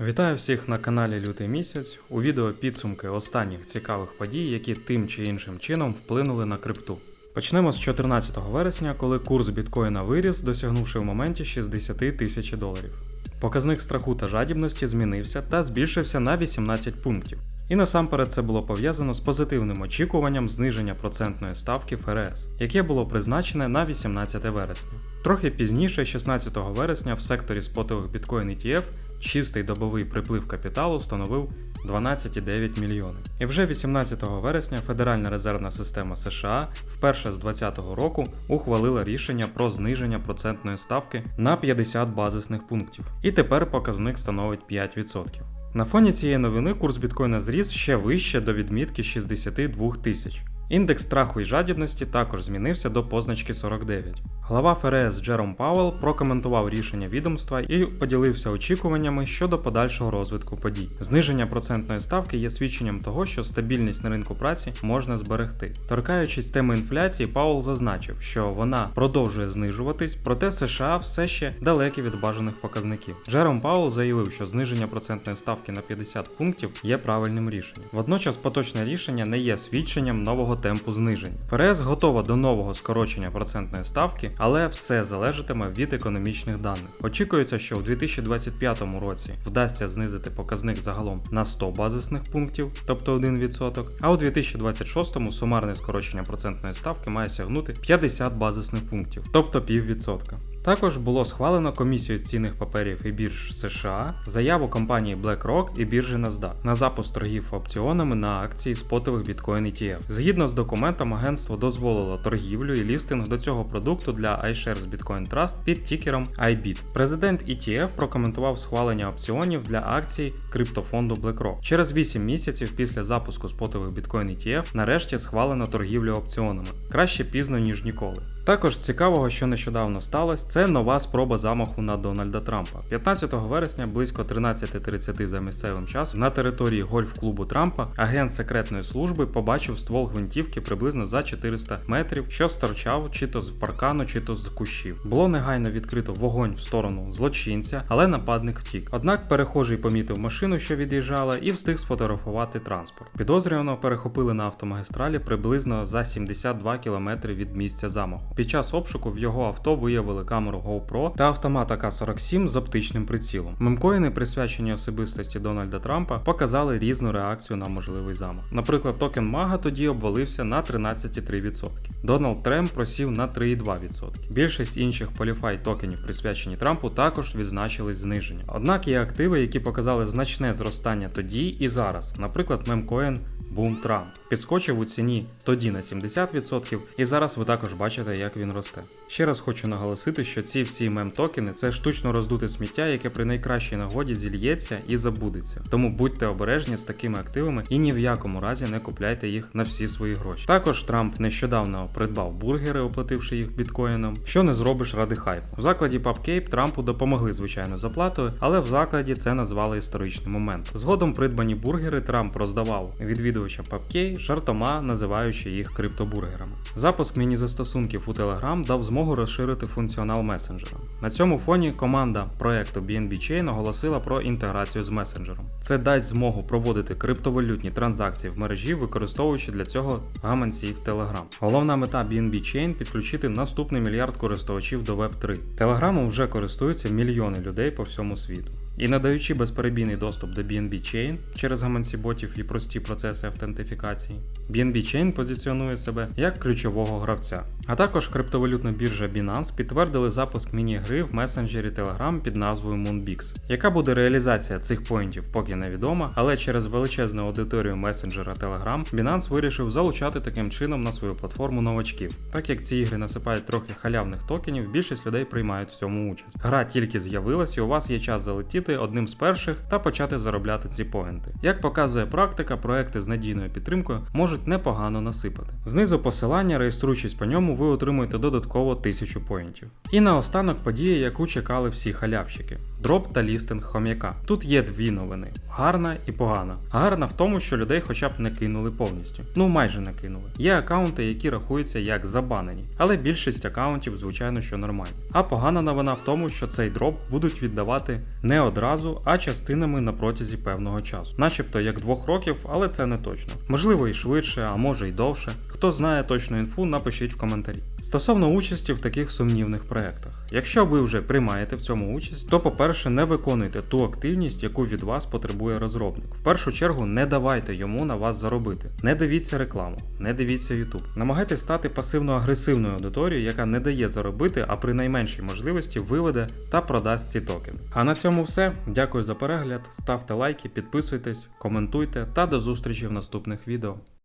Вітаю всіх на каналі Лютий місяць. У відео підсумки останніх цікавих подій, які тим чи іншим чином вплинули на крипту. Почнемо з 14 вересня, коли курс біткоїна виріс, досягнувши в моменті 60 тисяч доларів. Показник страху та жадібності змінився та збільшився на 18 пунктів. І насамперед це було пов'язано з позитивним очікуванням зниження процентної ставки ФРС, яке було призначене на 18 вересня. Трохи пізніше, 16 вересня, в секторі спотових біткоін ETF чистий добовий приплив капіталу становив 12,9 мільйони. І вже 18 вересня Федеральна резервна система США вперше з 2020 року ухвалила рішення про зниження процентної ставки на 50 базисних пунктів. І тепер показник становить 5%. На фоні цієї новини курс біткоїна зріс ще вище до відмітки 62 тисяч. Індекс страху і жадібності також змінився до позначки 49. Глава ФРС Джером Пауелл прокоментував рішення відомства і поділився очікуваннями щодо подальшого розвитку подій. Зниження процентної ставки є свідченням того, що стабільність на ринку праці можна зберегти. Торкаючись теми інфляції, Пауелл зазначив, що вона продовжує знижуватись, проте США все ще далекі від бажаних показників. Джером Пауелл заявив, що зниження процентної ставки на 50 пунктів є правильним рішенням. Водночас поточне рішення не є свідченням нового темпу зниження. ФРС готова до нового скорочення процентної ставки, але все залежатиме від економічних даних. Очікується, що у 2025 році вдасться знизити показник загалом на 100 базисних пунктів, тобто 1%, а у 2026 сумарне скорочення процентної ставки має сягнути 50 базисних пунктів, тобто піввідсотка. Також було схвалено комісією з цінних паперів і бірж США заяву компанії BlackRock і біржі NASDAQ на запуск торгів опціонами на акції спотових біткоін ETF. Згідно з документом, агентство дозволило торгівлю і лістинг до цього продукту для iShares Bitcoin Trust під тікером IBIT. Президент ETF прокоментував схвалення опціонів для акцій криптофонду BlackRock. Через 8 місяців після запуску спотових біткоін ETF нарешті схвалено торгівлю опціонами. Краще пізно ніж ніколи. Також цікавого, що нещодавно сталося, це нова спроба замаху на Дональда Трампа. 15 вересня близько 13.30 за місцевим часом на території гольф-клубу Трампа агент секретної служби побачив ствол гвинтівки приблизно за 400 метрів, що стирчав чи то з паркану, чи то з кущів. Було негайно відкрито вогонь в сторону злочинця, але нападник втік. Однак перехожий помітив машину, що від'їжджала, і встиг сфотографувати транспорт. Підозрюваного перехопили на автомагістралі приблизно за 72 км від місця замаху. Під час обшуку в його авто виявили камеру GoPro та автомат АК-47 з оптичним прицілом. Мемкоїни, присвячені особистості Дональда Трампа, показали різну реакцію на можливий замах. Наприклад, токен Мага тоді обвалився на 13,3%. Дональд Тремп просів на 3,2%. Більшість інших поліфай токенів, присвячені Трампу, також відзначили зниження. Однак є активи, які показали значне зростання тоді і зараз, наприклад, мемкоін Boom Trump підскочив у ціні тоді на 70%, і зараз ви також бачите, як він росте. Ще раз хочу наголосити, що ці всі мем-токени це штучно роздуте сміття, яке при найкращій нагоді зільється і забудеться. Тому будьте обережні з такими активами і ні в якому разі не купляйте їх на всі свої гроші. Також Трамп нещодавно придбав бургери, оплативши їх біткоїном, що не зробиш ради хайпу. В закладі PubCape Трампу допомогли звичайно заплатою, але в закладі це назвали історичним моментом. Згодом придбані бургери Трамп роздавав відвідувачам PubCape, жартома називаючи їх криптобургерами. Запуск міні-застосунків у Telegram дав змогу розширити функціонал месенджера. На цьому фоні команда проекту BNB Chain оголосила про інтеграцію з месенджером. Це дасть змогу проводити криптовалютні транзакції в мережі, використовуючи для цього гаманці в Telegram. Головна мета BNB Chain підключити наступний мільярд користувачів до Web3. Телеграмом вже користуються мільйони людей по всьому світу. І надаючи безперебійний доступ до BNB Chain через гаманці ботів і прості процеси автентифікації, BNB Chain позиціонує себе як ключового гравця. А також криптовалютна біржа Binance підтвердили запуск міні-гри в месенджері Telegram під назвою Moonbix. Яка буде реалізація цих поінтів, поки невідома, але через величезну аудиторію месенджера Telegram Binance вирішив залучати таким чином на свою платформу новачків. Так як ці ігри насипають трохи халявних токенів, більшість людей приймають в цьому участь. Гра тільки з'явилась, і у вас є час залетіти одним з перших та почати заробляти ці поінти. Як показує практика, проекти з надійною підтримкою можуть непогано насипати. Знизу посилання, реєструючись по ньому, ви отримуєте додатково 1000 поінтів. І наостанок подія, яку чекали всі халявщики: дроп та лістинг хом'яка. Тут є дві новини: гарна і погана. Гарна в тому, що людей хоча б не кинули повністю. Ну майже не кинули. Є акаунти, які рахуються як забанені, але більшість акаунтів, звичайно, що нормальні. А погана новина в тому, що цей дроп будуть віддавати не одразу, а частинами на протязі певного часу, начебто як двох років, але це не точно. Можливо, і швидше, а може й довше. Хто знає точну інфу, напишіть в коментарі. Стосовно участі в таких сумнівних проєктах. Якщо ви вже приймаєте в цьому участь, то по-перше, не виконуйте ту активність, яку від вас потребує розробник. В першу чергу не давайте йому на вас заробити. Не дивіться рекламу, не дивіться YouTube. Намагайтесь стати пасивно-агресивною аудиторією, яка не дає заробити, а при найменшій можливості виведе та продасть ці токени. А на цьому Дякую за перегляд. Ставте лайки, підписуйтесь, коментуйте та до зустрічі в наступних відео.